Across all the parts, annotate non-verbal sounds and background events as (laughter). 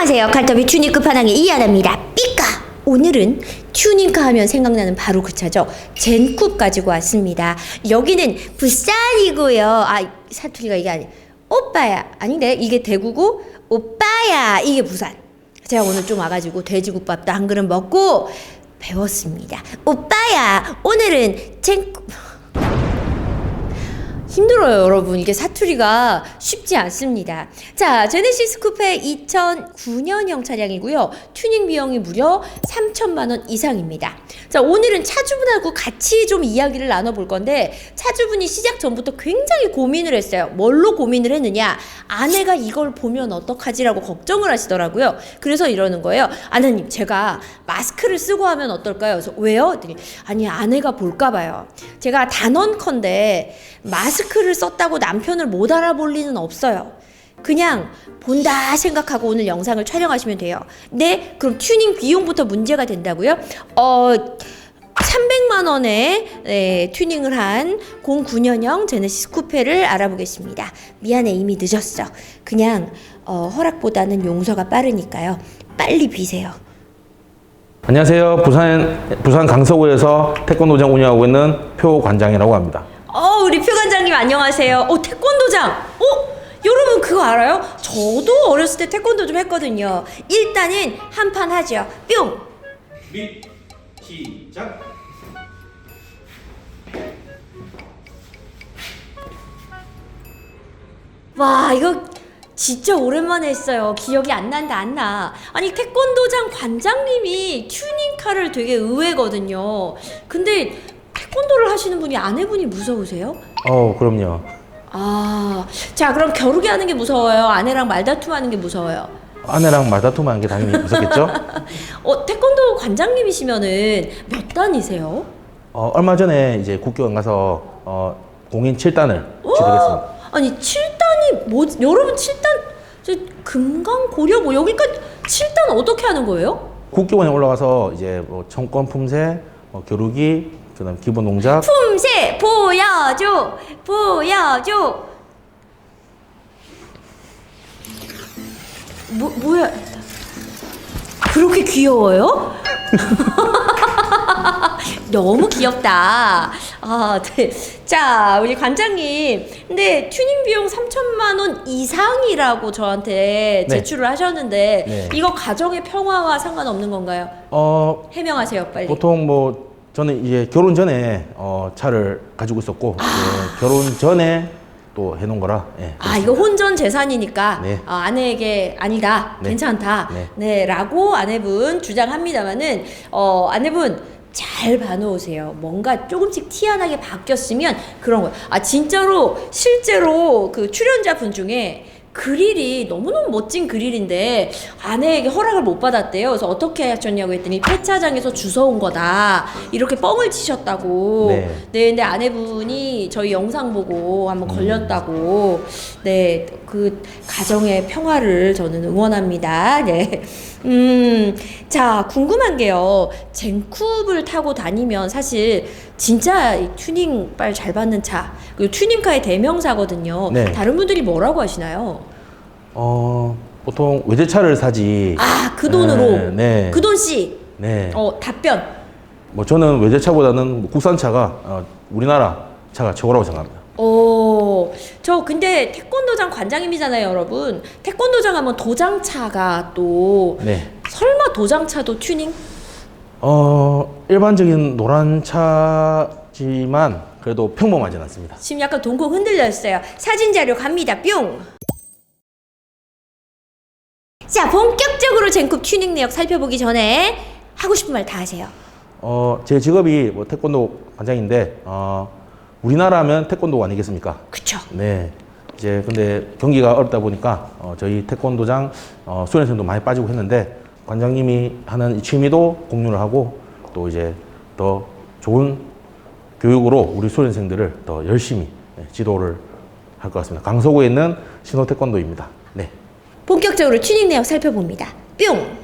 안녕하세요. 칼터비 튜닝 끝판왕의 이하나입니다. 삐까! 오늘은 튜닝카 하면 생각나는 바로 그 차죠. 젠쿱 가지고 왔습니다. 여기는 부산이고요. 아, 사투리가 이게 아니 오빠야. 아닌데, 이게 대구고, 오빠야. 이게 부산. 제가 오늘 좀 와가지고 돼지국밥도 한 그릇 먹고 배웠습니다. 오빠야, 오늘은 젠쿱. 힘들어요, 여러분. 이게 사투리가 쉽지 않습니다. 자, 제네시스 쿠페 2009년형 차량이고요. 튜닝 비용이 무려 3천만 원 이상입니다. 자, 오늘은 차주분하고 같이 좀 이야기를 나눠 볼 건데 차주분이 시작 전부터 굉장히 고민을 했어요. 뭘로 고민을 했느냐? 아내가 이걸 보면 어떡하지라고 걱정을 하시더라고요. 그래서 이러는 거예요. 아내님, 제가 마스크를 쓰고 하면 어떨까요? 그래서 왜요? 아니, 아내가 볼까 봐요. 제가 단언컨대 마스크 를 썼다고 남편을 못 알아볼 리는 없어요. 그냥 본다 생각하고 오늘 영상을 촬영하시면 돼요. 네, 그럼 튜닝 비용부터 문제가 된다고요? 어, 300만 원에 네, 튜닝을 한 09년형 제네시스 쿠페를 알아보겠습니다. 미안해 이미 늦었어. 그냥 어, 허락보다는 용서가 빠르니까요. 빨리 비세요. 안녕하세요. 부산 부산 강서구에서 태권도장 운영하고 있는 표 관장이라고 합니다. 어, 우리 표관장님 안녕하세요. 어, 태권도장. 어? 여러분 그거 알아요? 저도 어렸을 때 태권도 좀 했거든요. 일단은 한 판 하죠. 뿅. 미 시작. 와, 이거 진짜 오랜만에 했어요. 기억이 안 난다, 안 나. 아니, 태권도장 관장님이 튜닝카를 되게 의외거든요. 근데 태권도를 하시는 분이 아내분이 무서우세요? 어, 그럼요. 아, 자, 그럼 겨루기 하는 게 무서워요? 아내랑 말다툼 하는 게 무서워요? 아내랑 말다툼하는 게 당연히 무섭겠죠? (laughs) 어, 태권도 관장님이시면은 몇 단이세요? 어, 얼마 전에 이제 국교관 가서 어, 공인 7단을 취득했습니다. 아니, 7단이 뭐, 여러분 7단, 저 금강, 고려 뭐 여기까지 7단 어떻게 하는 거예요? 국교관에 올라가서 이제 뭐 청권 품새, 뭐 교류기, 그다음 기본 동작, 품새 보여줘 보여줘 뭐 뭐야 그렇게 귀여워요? (laughs) 너무 귀엽다. 아, 네. 자, 우리 관장님. 근데 튜닝 비용 3천만 원 이상이라고 저한테 네. 제출을 하셨는데 네. 이거 가정의 평화와 상관없는 건가요? 어, 해명하세요, 빨리. 보통 뭐 저는 이제 결혼 전에 어, 차를 가지고 있었고 예, 결혼 전에 또 해놓은 거라. 예, 아 이거 혼전 재산이니까 네. 아, 아내에게 아니다 네. 괜찮다 네. 네라고 아내분 주장합니다만은 어 아내분 잘 봐놓으세요 뭔가 조금씩 티안하게 바뀌었으면 그런 거예요 아 진짜로 실제로 그 출연자분 중에 그릴이 너무너무 멋진 그릴인데 아내에게 허락을 못 받았대요. 그래서 어떻게 하셨냐고 했더니 폐차장에서 주워온 거다. 이렇게 뻥을 치셨다고. 네. 네, 근데 아내분이 저희 영상 보고 한번 음. 걸렸다고. 네, 그 가정의 평화를 저는 응원합니다. 네. 음, 자, 궁금한 게요. 젠쿱을 타고 다니면 사실 진짜 이 튜닝 빨 잘 받는 차, 그리고 튜닝카의 대명사거든요. 네. 다른 분들이 뭐라고 하시나요? 어, 보통 외제차를 사지. 아, 그 돈으로. 네, 네. 그 돈씨. 네. 어, 답변. 뭐 저는 외제차보다는 뭐 국산차가 어, 우리나라 차가 최고라고 생각합니다. 어, 저 근데 태권도장 관장님이잖아요, 여러분. 태권도장 하면 도장차가 또 네. 설마 도장차도 튜닝? 어, 일반적인 노란 차지만 그래도 평범하진 않습니다. 지금 약간 동공 흔들렸어요. 사진 자료 갑니다. 뿅. 자, 본격적으로 젠쿱 튜닝 내역 살펴보기 전에 하고 싶은 말 다 하세요. 어, 제 직업이 뭐 태권도 관장인데 어, 우리나라면 태권도 아니겠습니까? 그쵸? 네. 이제 근데 경기가 어렵다 보니까 어, 저희 태권도장 어, 수련생도 많이 빠지고 했는데 관장님이 하는 이 취미도 공유를 하고 또 이제 더 좋은 교육으로 우리 수련생들을 더 열심히 네, 지도를 할 것 같습니다. 강서구에 있는 신호 태권도입니다. 네. 본격적으로 튜닝 내역 살펴봅니다. 뿅!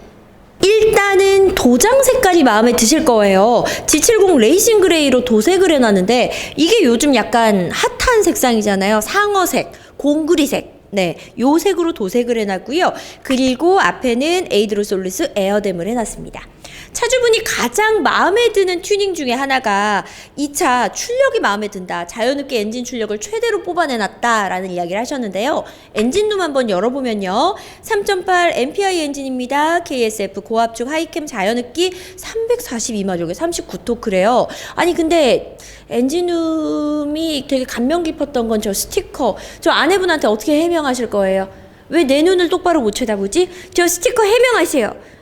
일단은 도장 색깔이 마음에 드실 거예요. G70 레이싱 그레이로 도색을 해놨는데 이게 요즘 약간 핫한 색상이잖아요. 상어색, 공구리색. 네, 요 색으로 도색을 해놨고요. 그리고 앞에는 에이드로솔루스 에어댐을 해놨습니다. 차주분이 가장 마음에 드는 튜닝 중에 하나가 이 차 출력이 마음에 든다. 자연흡기 엔진 출력을 최대로 뽑아내놨다라는 이야기를 하셨는데요. 엔진룸 한번 열어보면요. 3.8 MPI 엔진입니다. KSF 고압축 하이캠 자연흡기 342마력에 39토크래요. 아니 근데 엔진룸이 되게 감명 깊었던 건 저 스티커. 저 아내분한테 어떻게 해명하실 거예요? 왜 내 눈을 똑바로 못 쳐다보지? 저 스티커 해명하세요.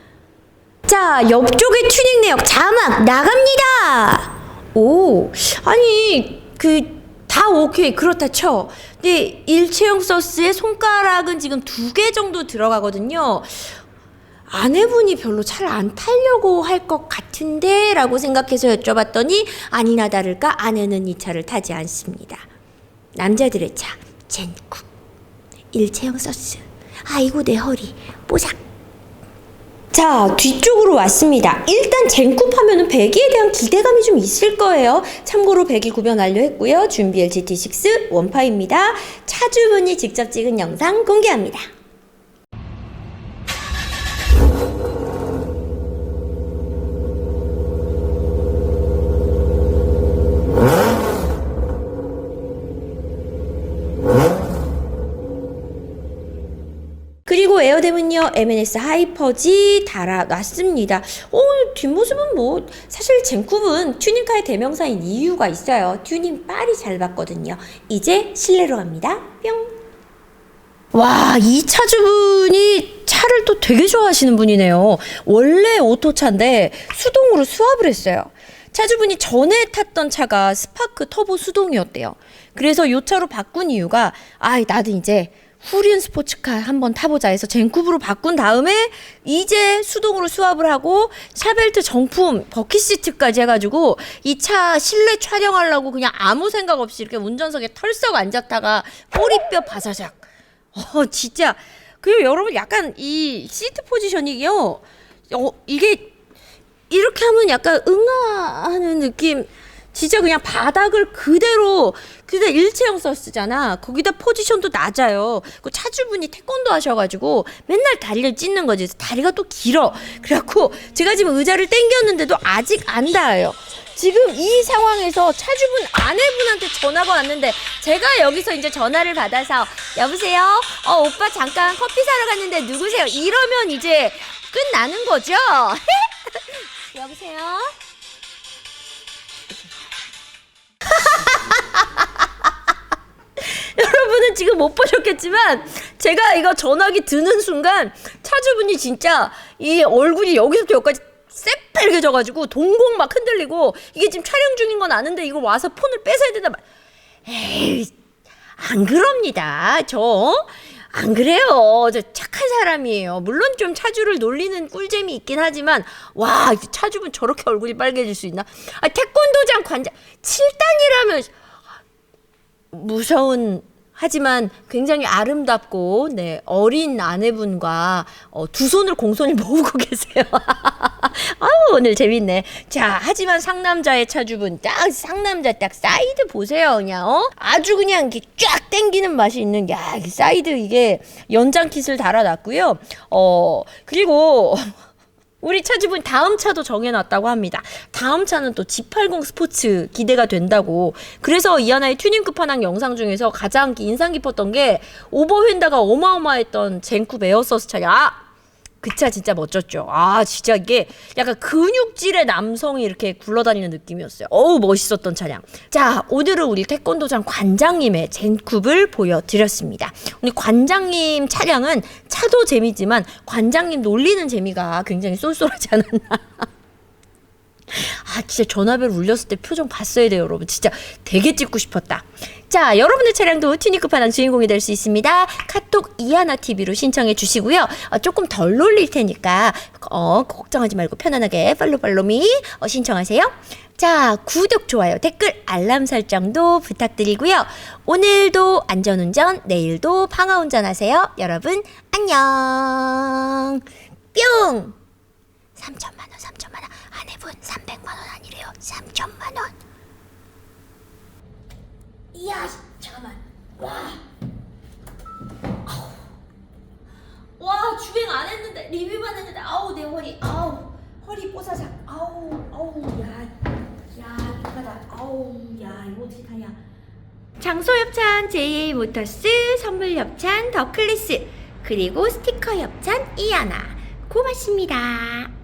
자, 옆쪽의 튜닝 내역 자막 나갑니다. 오, 아니 그 다 오케이 그렇다 쳐. 근데 일체형 서스의 손가락은 지금 두 개 정도 들어가거든요. 아내분이 별로 잘 안 타려고 할 것 같은데 라고 생각해서 여쭤봤더니 아니나 다를까 아내는 이 차를 타지 않습니다. 남자들의 차 젠쿠 일체형 서스. 아이고 내 허리 뽀삭. 자, 뒤쪽으로 왔습니다. 일단 젠쿱 하면은 배기에 대한 기대감이 좀 있을 거예요. 참고로 배기 구변 완료했고요. 준비엘 GT6 원파입니다. 차주분이 직접 찍은 영상 공개합니다. 에어댐은요 M&S 하이퍼지 달아놨습니다. 어 뒷모습은 뭐 사실 젠쿱은 튜닝카의 대명사인 이유가 있어요. 튜닝 빨이 잘 받거든요. 이제 실내로 갑니다. 뿅. 와, 이 차주분이 차를 또 되게 좋아하시는 분이네요. 원래 오토차인데 수동으로 수압을 했어요. 차주분이 전에 탔던 차가 스파크 터보 수동이었대요. 그래서 요 차로 바꾼 이유가 아, 나도 이제 후륜 스포츠카 한번 타보자 해서 젠쿱으로 바꾼 다음에 이제 수동으로 수압을 하고 샤벨트 정품 버킷 시트까지 해가지고 이 차 실내 촬영하려고 그냥 아무 생각 없이 이렇게 운전석에 털썩 앉았다가 꼬리뼈 바사삭 어, 진짜. 그리고 여러분 약간 이 시트 포지셔닝이요. 어, 이게 이렇게 하면 약간 응아하는 느낌. 진짜 그냥 바닥을 그대로 그대 일체형 서스잖아. 거기다 포지션도 낮아요. 그 차주분이 태권도 하셔가지고 맨날 다리를 찢는 거지. 다리가 또 길어. 그래갖고 제가 지금 의자를 당겼는데도 아직 안 닿아요. 지금 이 상황에서 차주분 아내분한테 전화가 왔는데 제가 여기서 이제 전화를 받아서 여보세요? 어 오빠 잠깐 커피 사러 갔는데 누구세요? 이러면 이제 끝나는 거죠? (laughs) 여보세요? (laughs) 여러분은 지금 못 보셨겠지만 제가 이거 전화기 드는 순간 차주분이 진짜 이 얼굴이 여기서부터 여기까지 새빨개 져가지고 동공 막 흔들리고 이게 지금 촬영 중인 건 아는데 이걸 와서 폰을 뺏어야 된다 말. 에이 안 그럽니다. 저 안 그래요. 저 착한 사람이에요. 물론 좀 차주를 놀리는 꿀잼이 있긴 하지만 와 차주분 저렇게 얼굴이 빨개질 수 있나? 아 태권도장 관장 7단이라면 무서운 하지만 굉장히 아름답고 네 어린 아내분과 어, 두 손을 공손히 (laughs) 모으고 계세요. (laughs) 아유 오늘 재밌네. 자 하지만 상남자의 차주분 딱 상남자 딱 사이드 보세요 그냥 어 아주 그냥 이렇게 쫙 땡기는 맛이 있는 야이 사이드 이게 연장 킷을 달아놨고요. 어 그리고 우리 차주분 다음 차도 정해놨다고 합니다. 다음 차는 또 G80 스포츠 기대가 된다고. 그래서 이하나의 튜닝 끝판왕 영상 중에서 가장 인상 깊었던 게 오버휀다가 어마어마했던 젠쿱 에어서스 차량. 아! 그차 진짜 멋졌죠. 아, 진짜 이게 약간 근육질의 남성이 이렇게 굴러다니는 느낌이었어요. 어우, 멋있었던 차량. 자, 오늘은 우리 태권도장 관장님의 젠쿱을 보여드렸습니다. 우리 관장님 차량은 차도 재미지만 관장님 놀리는 재미가 굉장히 쏠쏠하지 않았나. 아 진짜 전화벨 울렸을 때 표정 봤어야 돼요 여러분. 진짜 되게 찍고 싶었다. 자 여러분의 차량도 튜닝 끝판왕 주인공이 될 수 있습니다. 카톡 이하나 TV로 신청해 주시고요. 어, 조금 덜 놀릴 테니까 어 걱정하지 말고 편안하게 팔로 팔로미 어, 신청하세요. 자 구독 좋아요 댓글 알람 설정도 부탁드리고요. 오늘도 안전운전 내일도 방아운전 하세요. 여러분 안녕. 뿅! 3천만 원, 3천만 원. 아내분 3천만 원 아니래요. 3천만 원. 이야, 잠깐만. 와. 아우. 와, 주행 안 했는데 리뷰만 했는데 아우 내 허리. 아우. 허리 뽀사장. 아우. 아우. 야. 야, 이거다. 아우. 야, 이거 어떻게 타냐. 장소 협찬 JA 모터스, 선물 협찬 더클리스, 그리고 스티커 협찬 이하나. 고맙습니다.